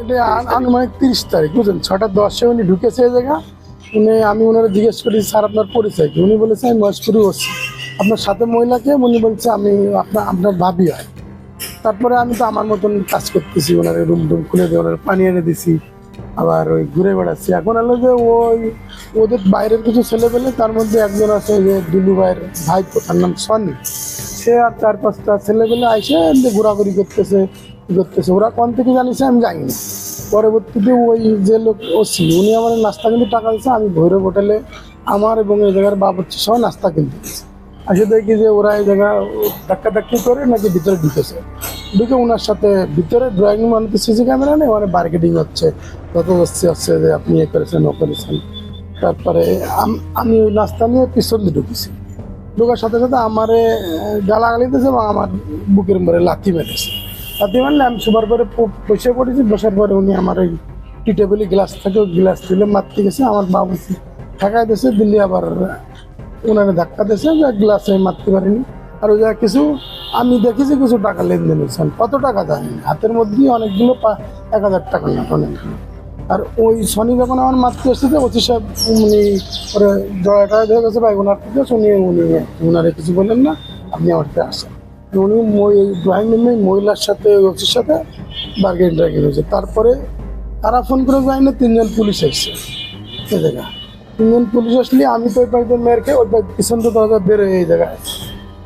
এটা আনুমানিক তিরিশ তারিখ বুঝলেন? ছটা দশে উনি ঢুকেছে এই জায়গা। উনি আমি ওনারা জিজ্ঞেস করি স্যার আপনার পরিচয় কি? উনি বলেছে আমি মহেশপুরি ওসি আপনার সাথে মহিলাকে? উনি বলছে আমি আপনার আপনার ভাবি হয়। তারপরে আমি তো আমার মতন কাজ করতেছি ওনার রুম টুম খুলে দিয়ে ওনার পানি এনে দিছি। আবার ওই ঘুরে বেড়াচ্ছি। এখন হলো যে ওই ওদের বাইরের কিছু ছেলে পেলে তার মধ্যে একজন আছে যে দুলু ভাইয়ের ভাই তার নাম সনি। সে আর চার পাঁচটা ছেলে পেলে আইসে ঘোরাঘুরি করতেছে। করতেছে ওরা কোন থেকে জানিছে আমি জানি পরবর্তীতে ওই যে লোক ও ছিল উনি আমার নাস্তা কিন্তু টাকা দিচ্ছে আমি ভৈরব হোটেলে আমার এবং এই জায়গার বাবুর্চি সহ নাস্তা কিনতে আসে দেখি যে ওরা এই জায়গা ধাক্কা ধাক্কি করে নাকি ভিতরে ঢুকেছে। ঢুকে ওনার সাথে ভিতরে ড্রয়িং রুম আনতে সিসি ক্যামেরা নেই ওখানে বার্গেটিং হচ্ছে। যত বস্তি হচ্ছে যে আপনি এ করেছেন, ও করেছেন। তারপরে আমি ওই নাস্তা নিয়ে পিছন দিয়ে ঢুকেছি। ঢোকার সাথে সাথে আমারে গালাগালি দিয়েছে এবং আমার বুকের মরে লাথি মেরেছে। লাথি মারলে আমি সুবার পরে প- বসে পড়েছি, বসার পরে উনি আমার ওই টি টেবিলে গ্লাস থাকে ওই গ্লাস তুলে মারতে গেছে, আমার বাবু ঠেকাই দিয়েছে, দিল্লি আবার উনারে ধাক্কা দিয়েছে যে গ্লাসে আমি মারতে পারিনি। আর ওই জায়গায় কিছু, আমি দেখেছি কিছু টাকা লেনদেন হয়েছেন কত টাকা জানি না। হাতের মধ্যেই অনেকগুলো পা- এক হাজার টাকা না অনেকগুলো আর ওই শনি যখন আমার মাতৃ এসেছে অতি সাহেব, উনি ওরে জড়াটা ধরে গেছে, ভাই, ওনার থেকে উনি উনি ওনারে কিছু বললেন না, আপনি আমার আসেন। উনি ড্রয়িং রুমে মহিলার সাথে, ওসির সাথে বার্গেন টার্গেন হয়েছে তারপরে তারা ফোন করে যাই না তিনজন পুলিশ এসছে। এই জায়গা। তিনজন পুলিশ আসলে আমি তো ওই বাড়িতে মেয়েরকে ওই পিছন তো দরজা বেরোয় এই জায়গায়।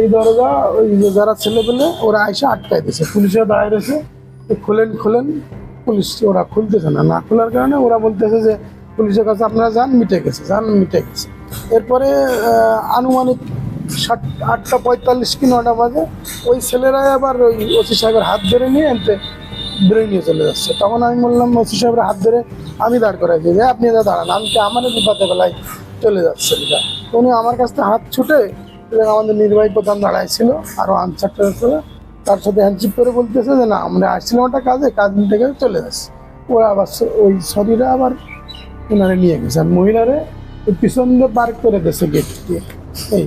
এই দরজা, ওই যারা ছেলে পেলে, ওরা আইসা আটকাই দিয়েছে। পুলিশে দাঁড়ায় রয়েছে খোলেন খোলেন, পুলিশ ওরা খুলতেছে না। না খোলার কারণে ওরা বলতেছে যে, পুলিশের কাছে আপনারা যান, মিটে গেছে, যান, মিটে গেছে। এরপরে আনুমানিক সাত আটটা পঁয়তাল্লিশ কি নটা বাজে। ওই ছেলেরাই আবার ওই ওসি সাহেবের হাত ধরে নিয়ে এনতে বেরোয় নিয়ে চলে যাচ্ছে। তখন আমি বললাম, ওসি সাহেবের হাত ধরে আমি দাঁড় করাই দিই যে আপনি যা দাঁড়ান, আমি আমার বিপাতে বেলায় চলে যাচ্ছে? এটা উনি আমার কাছ থেকে হাত ছুটে এবং আমাদের নির্বাহী প্রধান দাঁড়ায় ছিল আরও আনসারটা ছিল তার সাথে হ্যান্ডশিপ করে বলতেছে যে, না, আমরা আসছিলাম একটা কাজে, কাজ নিতে গেলে চলে যাচ্ছে। ওরা আবার ওই শরীরে আবার ওনারে নিয়ে গেছে, আর মহিলারে পিছন দিয়ে পার্ক করে দিয়েছে গেট দিয়ে। এই।